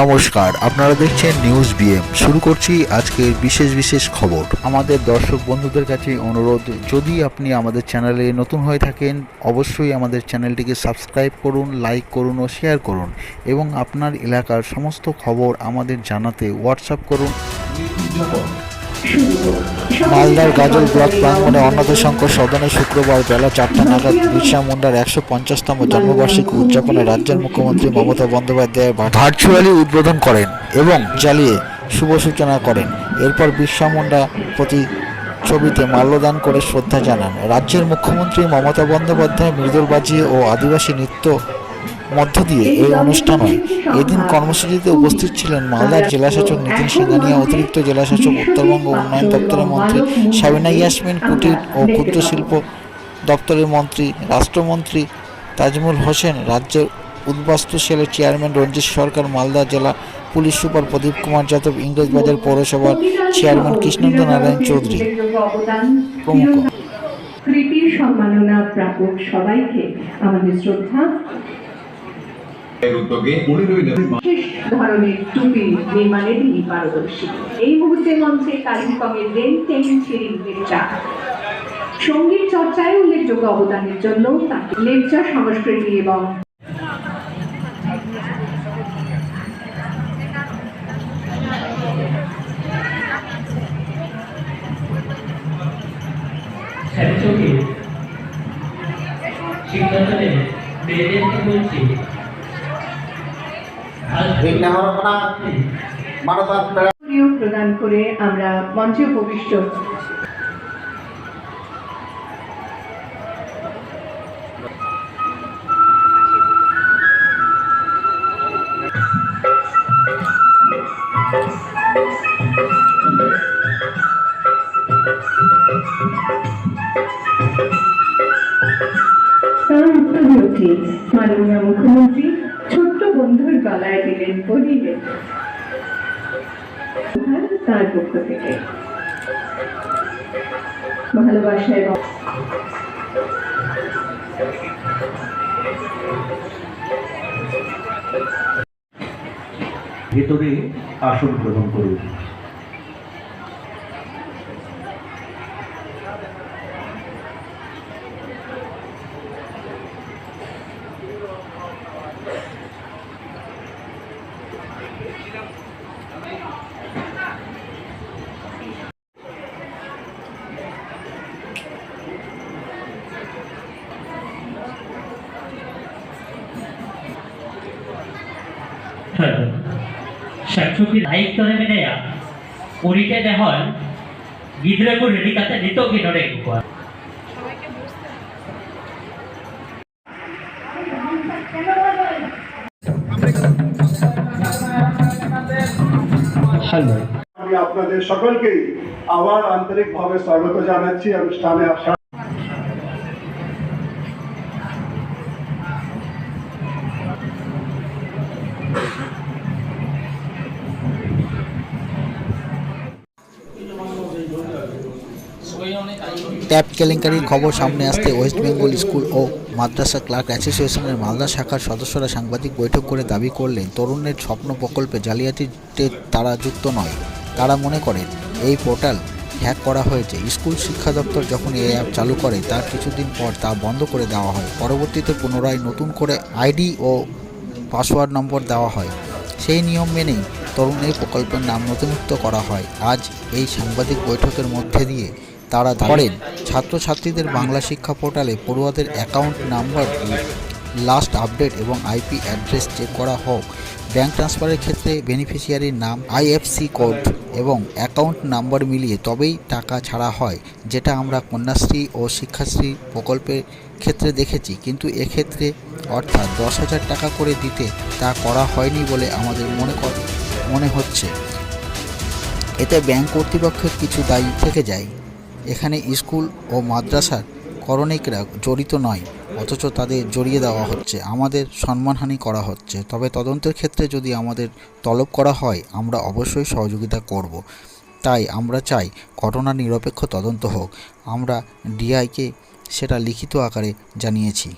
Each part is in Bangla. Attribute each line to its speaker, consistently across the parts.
Speaker 1: নমস্কার, আপনারা দেখছেন নিউজ বিএম শুরু করছি আজকের বিশেষ বিশেষ খবর। আমাদের দর্শক বন্ধুদের কাছে অনুরোধ, যদি আপনি আমাদের চ্যানেলে নতুন হয়ে থাকেন, অবশ্যই আমাদের চ্যানেলটিকে সাবস্ক্রাইব করুন, লাইক করুন ও শেয়ার করুন এবং আপনার এলাকার সমস্ত খবর আমাদের জানাতে হোয়াটসঅ্যাপ করুন। মালদার গাজল ব্লক প্রাঙ্গনে অন্নদাশঙ্কর সদনে শুক্রবার বেলা চারটা নাগাদ বিরসা মুন্ডার একশো পঞ্চাশতম জন্মবার্ষিকী উদযাপনে রাজ্যের মুখ্যমন্ত্রী মমতা বন্দ্যোপাধ্যায় ভার্চুয়ালি উদ্বোধন করেন এবং জ্বালিয়ে শুভ সূচনা করেন। এরপর বিরসা মুন্ডা প্রতি ছবিতে মাল্যদান করে শ্রদ্ধা জানান। রাজ্যের মুখ্যমন্ত্রী মমতা বন্দ্যোপাধ্যায় মৃদুল বাজিয়ে ও আদিবাসী নৃত্য মধ্য দিয়ে এই অনুষ্ঠান এদিন কর্মসূচিতে উপস্থিত ছিলেন মালদার জেলাশাসক নীতিন সিংহানিয়া অতিরিক্ত জেলাশাসক, উত্তরবঙ্গ উন্নয়ন দপ্তরের মন্ত্রী সাবিনা ইয়াসমিন, কুটির ও ক্ষুদ্র শিল্প দপ্তরের মন্ত্রী, রাষ্ট্রমন্ত্রী তাজমুল হোসেন, রাজ্যের উদ্বাস্তু সেলের চেয়ারম্যান রঞ্জিত সরকার, মালদা জেলা পুলিশ সুপার প্রদীপ কুমার যাদব, ইংরেজবাজার পৌরসভার চেয়ারম্যান কৃষ্ণেন্দ্র নারায়ণ চৌধুরী প্রমুখ।
Speaker 2: কৃতির সম্মাননা প্রাপক সবাইকে আমাদের শ্রদ্ধা।
Speaker 3: এর উদ্যোগে পনেরোই নভেম্বর
Speaker 2: বিশেষ ধরনের টুপি নির্মাণে তিনি পারদর্শী। এই মুহূর্তে মঞ্চে কালিম্পংয়ের রেন টেন সিরিজ লেপচা সংগীত চর্চায় উল্লেখযোগ্য অবদানের জন্য তাকে লেপচা সংস্কৃতি এবং
Speaker 4: সিদ্ধান্তনে মেয়েদেরকে বলছি
Speaker 2: প্রিয় প্রদান করে আমরা মঞ্চে উপবিষ্ট। থেকে। ভালোবাসা এবং
Speaker 5: ভেতরে আসন গ্রহণ করুন।
Speaker 4: ছবি সাহিত্য মেনে উড়িতে দেহল গিদ্রু রেডি কাছে নিতকি নড়ে
Speaker 6: আমি আপনাদের সকলকে আবার আন্তরিকভাবে স্বাগত জানাচ্ছি অনুষ্ঠানে আসা
Speaker 1: ট্যাপ কেলেঙ্কারির খবর সামনে আসতে ওয়েস্ট বেঙ্গল স্কুল ও মাদ্রাসা ক্লার্ক অ্যাসোসিয়েশনের মালদা শাখার সদস্যরা সাংবাদিক বৈঠক করে দাবি করলেন তরুণের স্বপ্ন প্রকল্পে জালিয়াতিতে তারা যুক্ত নয়। তারা মনে করেন, এই পোর্টাল হ্যাক করা হয়েছে। স্কুল শিক্ষা দপ্তর যখন এই অ্যাপ চালু করে, তার কিছুদিন পর তা বন্ধ করে দেওয়া হয়। পরবর্তীতে পুনরায় নতুন করে আইডি ও পাসওয়ার্ড নম্বর দেওয়া হয়। সেই নিয়ম মেনেই তরুণ এই প্রকল্পের নাম নথিভুক্ত করা হয়। আজ এই সাংবাদিক বৈঠকের মধ্যে দিয়ে তারা ধরেন ছাত্রছাত্রীদের বাংলা শিক্ষা পোর্টালে পড়ুয়াদের অ্যাকাউন্ট নাম্বার, লাস্ট আপডেট এবং আইপি অ্যাড্রেস চেক করা হোক। ব্যাংক ট্রান্সফারের ক্ষেত্রে বেনিফিশিয়ারির নাম আইএফসি কোড এবং অ্যাকাউন্ট নাম্বার মিলিয়ে তবেই টাকা ছাড়া হয়, যেটা আমরা কন্যাশ্রী ও শিক্ষাশ্রী প্রকল্পের ক্ষেত্রে দেখেছি। কিন্তু এক্ষেত্রে অর্থাৎ দশ হাজার টাকা করে দিতে তা করা হয়নি বলে আমাদের মনে মনে হচ্ছে। এতে ব্যাংক কর্তৃপক্ষের কিছু দায়ী থেকে যায়। এখানে স্কুল ও মাদ্রাসার করণিকরা জড়িত নয়, অথচ তাদের জড়িয়ে দেওয়া হচ্ছে, আমাদের সম্মানহানি করা হচ্ছে। তবে তদন্তের ক্ষেত্রে যদি আমাদের তলব করা হয়, আমরা অবশ্যই সহযোগিতা করব। তাই আমরা চাই ঘটনা নিরপেক্ষ তদন্ত হোক। আমরা ডিআইকে সেটা লিখিত আকারে জানিয়েছি।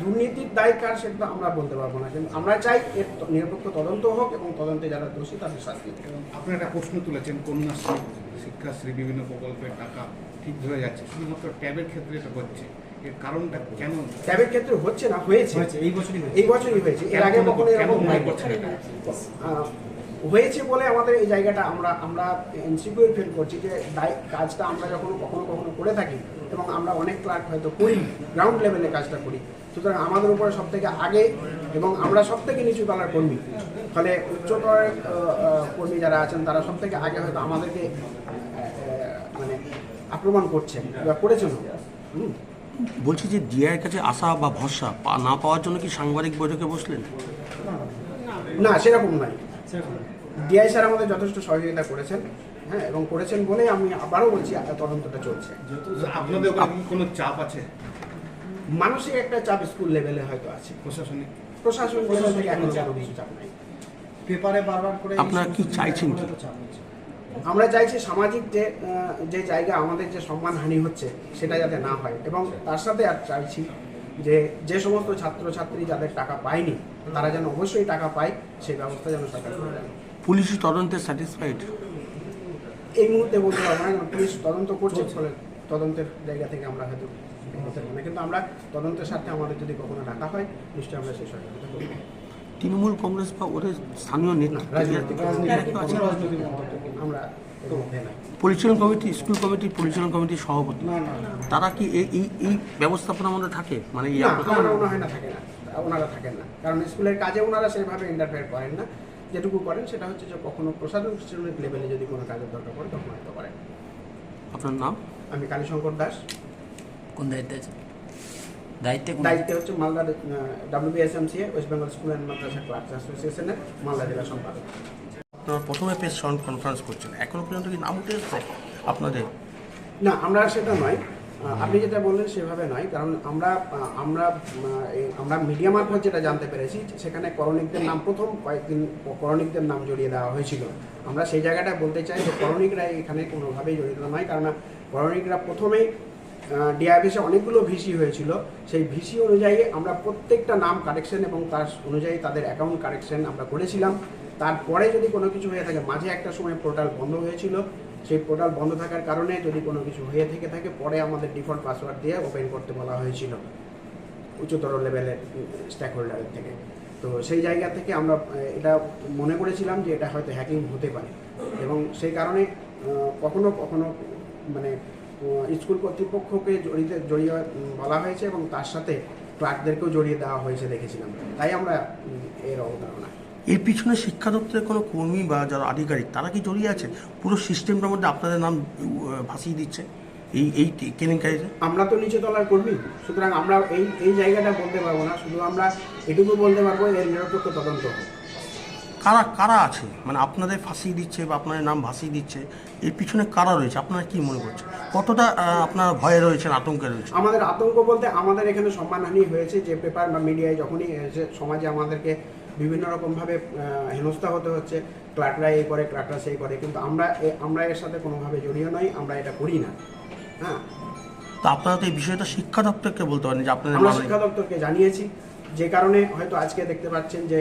Speaker 7: দুর্নীতির দায় কার সেটা আমরা বলতে পারব না। কিন্তু আমরা চাই এর নিরপেক্ষ তদন্ত হোক এবং তদন্তে যারা দোষী তাদের শাস্তি হোক।
Speaker 8: আপনারা একটা প্রশ্ন তুলেছেন কন্যাশ্রী শিক্ষাশ্রী বিভিন্ন প্রকল্পের টাকা ঠিক হয়ে যাচ্ছে শুধুমাত্র ট্যাবের ক্ষেত্রে এটা হচ্ছে। এর কারণটা কেন?
Speaker 7: ট্যাবের ক্ষেত্রে হচ্ছে না হয়েছে।
Speaker 8: এই বছরই
Speaker 7: এই বছরই হয়েছে। এর আগে কখনো এরকম হয়েছে বলে আমাদের এই জায়গাটা আমরা আমরা ইনসিকিউর ফিল করছি যে দায় কাজটা আমরা যখন কখনো কখনো করে থাকি এবং আমরা অনেক ক্লার্ক হয়তো করি গ্রাউন্ড লেভেলে কাজটা করি। সুতরাং আমাদের উপরে সব থেকে আগে এবং আমরা সব থেকে নিচু তলার কর্মী। ফলে উচ্চতর কর্মী যারা আছেন তারা সব থেকে আগে হয়তো আমাদেরকে মানে আক্রমণ করছেন বা করেছেন হুম।
Speaker 9: বলছি যে ডিআইয়ের কাছে আশা বা ভরসা না পাওয়ার জন্য কি সাংবাদিক বৈঠকে বসলেন?
Speaker 7: না সেরকম নয়। ডিআই স্যার আমাদের যথেষ্ট সহযোগিতা করেছেন। হ্যাঁ এবং করেছেন বলেই আমি আবারও বলছি আহ, তদন্তটা চলছে।
Speaker 8: আপনাদের কোনো চাপ আছে?
Speaker 7: মানসিক একটা চাপ স্কুল লেভেলে হয়তো আছে।
Speaker 8: প্রশাসনিক?
Speaker 7: প্রশাসন লেভেল থেকে এখন চাপ নাই।
Speaker 5: পেপারে বারবার করে
Speaker 9: আপনারা কি চাইছেন কি?
Speaker 7: আমরা চাইছি সামাজিক যে যে জায়গা আমাদের যে সম্মানহানি হচ্ছে সেটা যাতে না হয়। এবং তার সাথে আর চাইছি যে যে সমস্ত ছাত্রছাত্রী যাদের টাকা পায়নি তারা যেন অবশ্যই টাকা পায় সেই ব্যবস্থা যেন সরকার করে
Speaker 9: পুলিশি তদন্তে স্যাটিসফাইড
Speaker 7: এই মুহূর্তে বলতে পারব না পুলিশ তদন্ত করছে ফলে তদন্তের জায়গা থেকে আমরা হয়তো না। কিন্তু আমরা তদন্তের সাথে আমাদের যদি কখনো ডাকা হয় নিশ্চয়ই আমরা সেই সহযোগিতা করব।
Speaker 9: তৃণমূল কংগ্রেস বা ওদের স্থানীয়
Speaker 7: না
Speaker 9: নেতৃত্ব
Speaker 7: রাজনৈতিক রাজনীতি
Speaker 9: আছে?
Speaker 7: কোনো রাজনৈতিক মন্তব্য আমরা এর মধ্যে নাই।
Speaker 9: পরিচালন কমিটি স্কুল কমিটি পরিচালন কমিটির সভাপতি। তারা কি এই এই ব্যবস্থাপনার মধ্যে থাকে? মানে
Speaker 7: না থাকে না। ওনারা থাকেন না। কারণ স্কুলের কাজে ওনারা সেভাবে ইন্টারফেয়ার করেন না। যেটুকু করেন সেটা হচ্ছে যে কখনো প্রশাসনিক লেভেলে যদি কোনো কাজের দরকার পড়ে তখন হয়তো করেন।
Speaker 9: আপনার নাম?
Speaker 7: আমি কালীশঙ্কর দাস।
Speaker 10: কোন দায়িত্বে আছে দায়িত্বে
Speaker 7: দায়িত্বে হচ্ছে Malda WBSMCA West Bengal school and Madrasa clerks অ্যাসোসিয়েশনের মালদা জেলা সম্পাদক।
Speaker 9: আপনারা প্রথমে প্রেস কনফারেন্স করছেন এখনও পর্যন্ত কি নাম উঠে এসছে? আপনাদের?
Speaker 7: না আমরা সেটা নয়। আপনি যেটা বললেন সেভাবে নয়, কারণ আমরা আমরা আমরা মিডিয়া মারফত যেটা জানতে পেরেছি, সেখানে করণিকদের নাম প্রথম কয়েকদিন, করণিকদের নাম জড়িয়ে দেওয়া হয়েছিল। আমরা সেই জায়গাটা বলতে চাই যে করণিকরা এখানে কোনোভাবেই জড়িত নয়, কারণ করণিকরা প্রথমেই ডিআইবিসে অনেকগুলো ভিসি হয়েছিল। সেই ভিসি অনুযায়ী আমরা প্রত্যেকটা নাম কারেকশন এবং তার অনুযায়ী তাদের অ্যাকাউন্ট কারেকশন আমরা করেছিলাম। তারপরে যদি কোনো কিছু হয়ে থাকে, মাঝে একটা সময় পোর্টাল বন্ধ হয়েছিল। সেই পোর্টাল বন্ধ থাকার কারণে যদি কোনো কিছু হয়ে থেকে থাকে, পরে আমাদের ডিফল্ট পাসওয়ার্ড দিয়ে ওপেন করতে বলা হয়েছিল উচ্চতর লেভেলের স্ট্যাক হোল্ডারের থেকে। তো সেই জায়গা থেকে আমরা, এটা মনে করেছিলাম যে এটা হয়তো হ্যাকিং হতে পারে। এবং সেই কারণে কখনো কখনো মানে স্কুল কর্তৃপক্ষকে জড়িতে, জড়িয়ে বলা হয়েছে এবং তার সাথে ক্লার্কদেরকেও জড়িয়ে দেওয়া হয়েছে দেখেছিলাম। তাই আমরা এর অবতারণা।
Speaker 9: এর পিছনে শিক্ষা দপ্তরের কোনো কর্মী বা যারা আধিকারিক তারা কি জড়িয়ে আছে? পুরো সিস্টেমটার মধ্যে আপনাদের নাম ভাসিয়ে দিচ্ছে? এই এই কেলেঙ্কারিতে?
Speaker 7: আমরা তো নিচে তলার কর্মী সুতরাং আমরা এই এই জায়গাটা বলতে পারব না শুধু আমরা এটুকু বলতে পারব এর নিরপেক্ষ তদন্ত
Speaker 9: কারা কারা আছে? মানে আপনাদের ফাঁসিয়ে দিচ্ছে বা আপনাদের নাম ভাসিয়ে দিচ্ছে এর পিছনে কারা রয়েছে? আপনারা কি মনে করছেন? কতটা আপনারা ভয়ে রয়েছেন আতঙ্কে রয়েছে
Speaker 7: আমাদের আতঙ্ক বলতে আমাদের এখানে সম্মানহানি হয়েছে যে পেপার বা মিডিয়ায় যখনই সমাজে আমাদেরকে বিভিন্ন রকমভাবে হেনস্থা হতে হচ্ছে ক্লাটরা এই করে ক্লাটরা সেই করে কিন্তু আমরা আমরা এর সাথে কোনোভাবে জড়িয়ে নই আমরা এটা করি না। হ্যাঁ?
Speaker 9: তো আপনারা তো এই বিষয়টা শিক্ষা দপ্তরকে বলতে পারেন যে আপনাদের
Speaker 7: আমরা শিক্ষা দপ্তরকে জানিয়েছি। যে কারণে হয়তো আজকে দেখতে পাচ্ছেন যে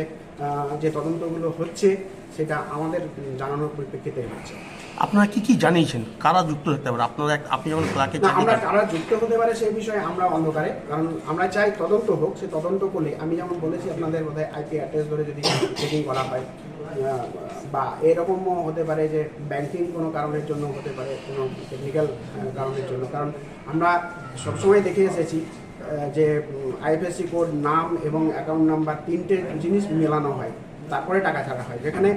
Speaker 7: যে তদন্তগুলো হচ্ছে সেটা আমাদের জানানোর পরিপ্রেক্ষিতে হচ্ছে।
Speaker 9: আপনারা কি কি জানিয়েছেন? কারা যুক্ত হতে পারে? আপনারা আপনি যখন ক্লাকে
Speaker 7: আমরা কারা যুক্ত হতে পারে সেই বিষয়ে আমরা অন্ধকারে কারণ আমরা চাই তদন্ত হোক সে তদন্ত করলে আমি যেমন বলেছি আপনাদের বোধ হয় আইপি অ্যাড্রেস ধরে যদি চেকিং করা হয় বা এরকমও হতে পারে যে ব্যাংকিং কোনো কারণের জন্য হতে পারে কোনো টেকনিক্যাল কারণের জন্য। কারণ আমরা সবসময় দেখে এসেছি যে আইএফএসসি কোড নাম এবং অ্যাকাউন্ট নাম্বার তিনটে জিনিস মেলানো হয়। তারপরে টাকা ছাড়া হয়। যেখানে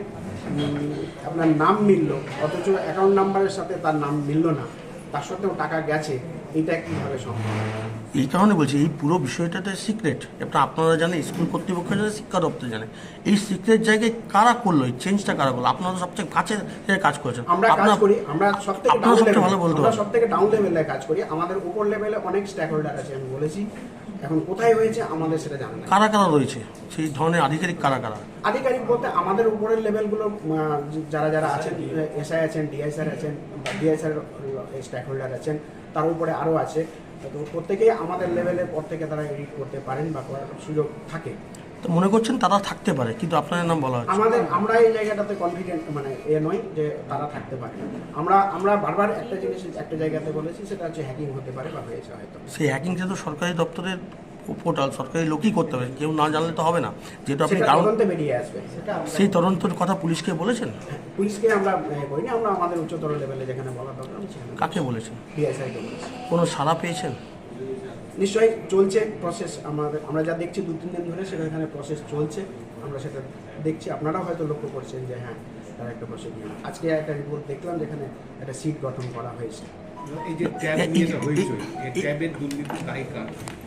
Speaker 7: আপনার নাম মিলল, অথচ অ্যাকাউন্ট নাম্বারের সাথে তার নাম মিলল না, তার সত্ত্বেও টাকা গেছে। এটা কীভাবে সম্ভব
Speaker 9: এই কারণে বলছি এই পুরো বিষয়টাতে সিক্রেট এটা আপনারা জানেন স্কুল কর্তৃপক্ষ জানে শিক্ষা দপ্তর জানে। এই সিক্রেট জায়গায় কারা করল? এই চেঞ্জটা কারা করল? আপনারা সবচেয়ে কাছে কাজ করেছেন।
Speaker 7: আমরা কাজ করি আমরা সব থেকে ডাউন
Speaker 9: সবচেয়ে ভালো বলতে
Speaker 7: আমরা
Speaker 9: পারেন।
Speaker 7: সব থেকে ডাউন লেভেলে কাজ করি। আমাদের উপর লেভেলে অনেক স্ট্যাক হোল্ডার আছে আমি বলেছি। এখন কোথায় হয়েছে আমাদের সেটা জানা
Speaker 9: কারা কারা রয়েছে? সেই ধরনের আধিকারিক কারা কারা?
Speaker 7: আধিকারিক বলতে আমাদের উপরের লেভেলগুলো যারা যারা আছেন এসআই আছেন ডিআইসার আছেন ডিআইসার স্টেক হোল্ডার আছেন তার উপরে আরও আছে। তো প্রত্যেকেই আমাদের লেভেলের পর থেকে তারা এডিট করতে পারেন বা করার সুযোগ থাকে।
Speaker 9: তো মনে করছেন তারা থাকতে পারে কিন্তু আপনাদের নাম বলা হচ্ছে।
Speaker 7: আমাদের আমরা এই জায়গাটাতে কনফিডেন্ট মানে এ নয় যে তারা থাকতে পারে। আমরা আমরা বারবার একটা জিনিস একটা জায়গাতে বলেছি সেটা হচ্ছে হ্যাকিং হতে পারে বা হয়েছে হয়তো।
Speaker 9: সেই হ্যাকিংটা তো সরকারি দপ্তরের পোর্টাল সরকারি লোকই করতে হবে। কেউ না জানলে তো হবে না। যেহেতু আপনি
Speaker 7: তদন্তে বেরিয়ে আসবে। সেটা
Speaker 9: সেই তদন্তের কথা পুলিশকে বলেছেন?
Speaker 7: পুলিশকে আমরা করিনি। আমরা আমাদের উচ্চতর লেভেলে যেখানে বলা দরকার
Speaker 9: কাকে বলেছেন? কোনো সাড়া পেয়েছেন?
Speaker 7: নিশ্চয়ই চলছে প্রসেস আমাদের আমরা যা দেখছি দু তিন দিন ধরে সেটা এখানে প্রসেস চলছে। আমরা সেটা দেখছি। আপনারাও হয়তো লক্ষ্য করছেন যে হ্যাঁ তার একটা প্রসেস নিয়ে আজকে একটা রিপোর্ট দেখলাম যেখানে একটা সিট গঠন করা হয়েছে।
Speaker 8: এই যে ট্যাব নিয়ে হয়েছে
Speaker 9: এই-
Speaker 8: ট্যাবের দুর্নীতি